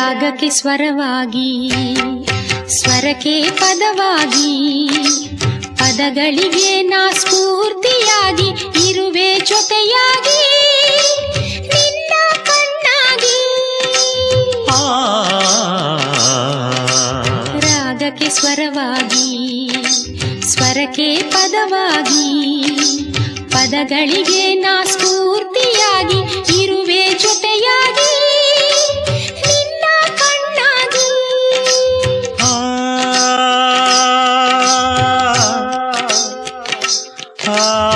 ರಾಗಕ್ಕೆ ಸ್ವರವಾಗಿ ಸ್ವರಕ್ಕೆ ಪದವಾಗಿ ಪದಗಳಿಗೆ ನಾ ಸ್ಫೂರ್ತಿಯಾಗಿ ಇರುವೆ ಜೊತೆಯಾಗಿ ನಿನ್ನ ಕಣ್ಣಾಗಿ. ಆ. ರಾಗಕ್ಕೆ ಸ್ವರವಾಗಿ ಸ್ವರಕ್ಕೆ ಪದವಾಗಿ ಪದಗಳಿಗೆ ನಾ ಸ್ಫೂರ್ತಿಯಾಗಿ